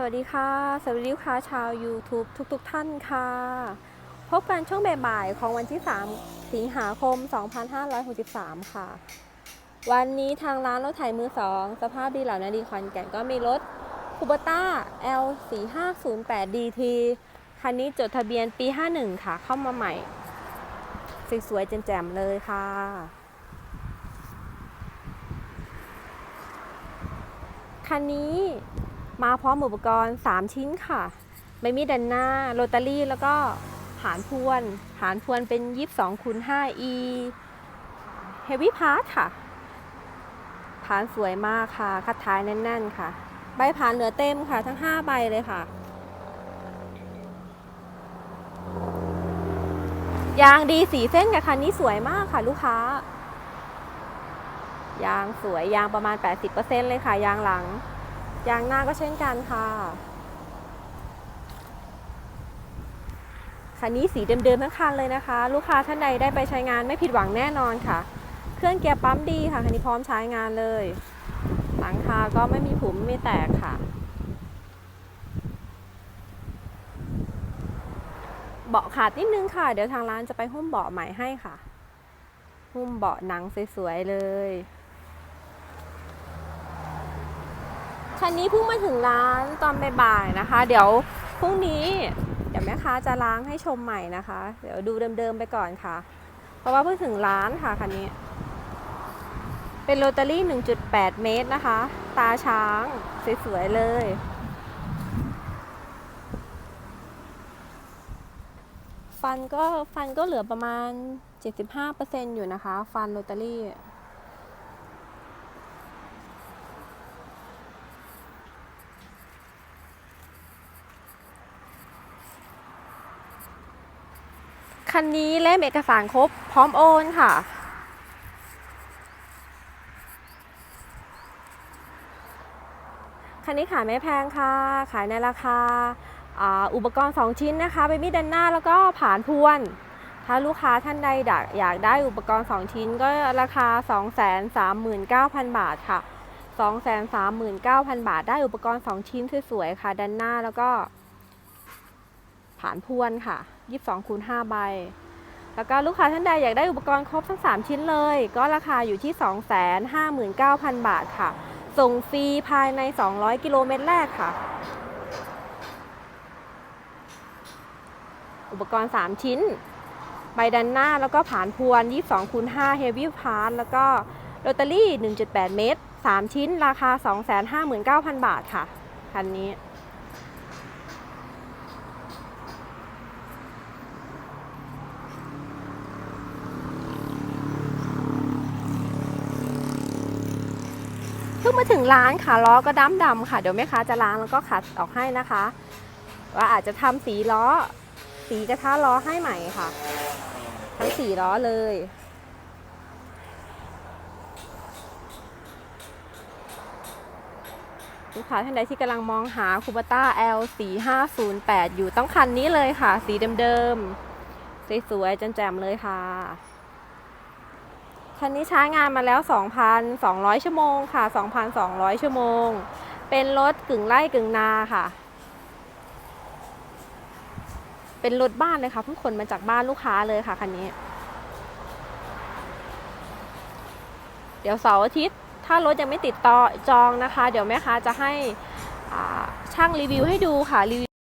สวัสดีค่ะสวัสดีลูกค้าชาว YouTube ทุกๆทท่านค่ะ พบกันช่วงบ่ายๆของวันที่ 3 สิงหาคม 2563 ค่ะ วันนี้ทางร้านรถไถมือ2สภาพดีเหล่านาดีคอนแก่นก็มีรถคูเบต้า L 4 5 0 8 DT คันนี้จดทะเบียนปี 51 ค่ะ เข้ามาใหม่สวยๆแจ่มๆเลยค่ะคันนี้ มาพร้อมอุปกรณ์ 3 ชิ้นค่ะไม่มีดันหน้าโรตารี่แล้วก็หานพวน หานพวนเป็น 22คูณ5 E Heavy Part ค่ะผานสวยมากค่ะ คัดท้ายแน่น ๆ ค่ะ ใบผานเหลือเต็มค่ะ ทั้ง 5 ใบเลยค่ะ ยางดีสีเส้นกับคันนี้สวยมากค่ะ ลูกค้า ยางสวยยางประมาณ 80%เลยค่ะ ยางหลัง ยางหน้าก็เช่นกันค่ะ คันนี้สีเดิมๆทั้งคันเลยนะคะ ลูกค้าท่านใดได้ไปใช้งานไม่ผิดหวังแน่นอนค่ะ เครื่องเกียร์ปั๊มดีค่ะ คันนี้พร้อมใช้งานเลย หลังคาก็ไม่มีผุมไม่แตกค่ะ เบาะขาดนิดนึงค่ะ เดี๋ยวทางร้านจะไปหุ้มเบาะใหม่ให้ค่ะ หุ้มเบาะหนังสวยๆเลย คันนี้เพิ่งมาถึงร้านตอนบ่ายๆนะคะ เดี๋ยวพรุ่งนี้เดี๋ยวแม่ค้าจะล้างให้ชมใหม่นะคะ เดี๋ยวดูเดิมๆไปก่อนค่ะ เพราะว่าเพิ่งถึงร้านค่ะคันนี้ เป็นโรตารี่ 1.8 เมตรนะคะ ตาช้างสวยๆเลยฟันก็ฟันก็เหลือประมาณ 75%อยู่นะคะ ฟันโรตารี่ คันนี้เล่มเอกสารครบพร้อมโอนค่ะ คันนี้ขายไม่แพงค่ะ ขายในราคาอุปกรณ์ 2 ชิ้นนะคะเป็นมีดดันหน้าแล้วก็ผานพวน ถ้าลูกค้าท่านใดอยากอยากได้อุปกรณ์ 2 ชิ้นก็ราคา 239,000 บาทค่ะ 239,000 บาทได้อุปกรณ์ 2 ชิ้นสวยๆค่ะ ดันหน้าแล้วก็ ผานพวนค่ะ 22คูณ5ใบ แล้วก็ลูกค้าท่านใดอยากได้อุปกรณ์ครบทั้ง 3 ชิ้นเลย ก็ราคาอยู่ที่ 259,000 บาทค่ะ ส่งฟรีภายใน 200 กิโลเมตรแรกค่ะ อุปกรณ์ 3 ชิ้น ใบดันหน้าแล้วก็ผานพวน 22คูณ5 Heavy Part แล้วก็โรตารี่ 1.8 เมตร 3 ชิ้น ราคา 259,000 บาทค่ะ คันนี้ พิ่งมาถึงร้านค่ะล้อก็ดำดำค่ะ เดี๋ยวแม่ค้าจะล้างแล้วก็ขัดออกให้นะคะ ว่าอาจจะทำสีล้อ สีกระทะล้อให้ใหม่ค่ะ ทั้งสี่ล้อเลยลูกค้าท่านใดที่กำลังมองหาคูปต้า L 4 5 0 8อยู่ต้องคันนี้เลยค่ะ สีเดิมๆสวยๆแจ่มๆเลยค่ะ คันนี้ใช้งานมาแล้ว 2,200 ชั่วโมงค่ะ 2,200 ชั่วโมง เป็นรถกึ่งไร่กึ่งนาค่ะ เป็นรถบ้านเลยค่ะเพิ่งขนมาจากบ้านลูกค้าเลยค่ะคันนี้ เดี๋ยวเสาร์อาทิตย์ ถ้ารถยังไม่ติดต่อจองนะคะ เดี๋ยวแม่ค้าจะให้ช่างรีวิวให้ดูค่ะรีวิว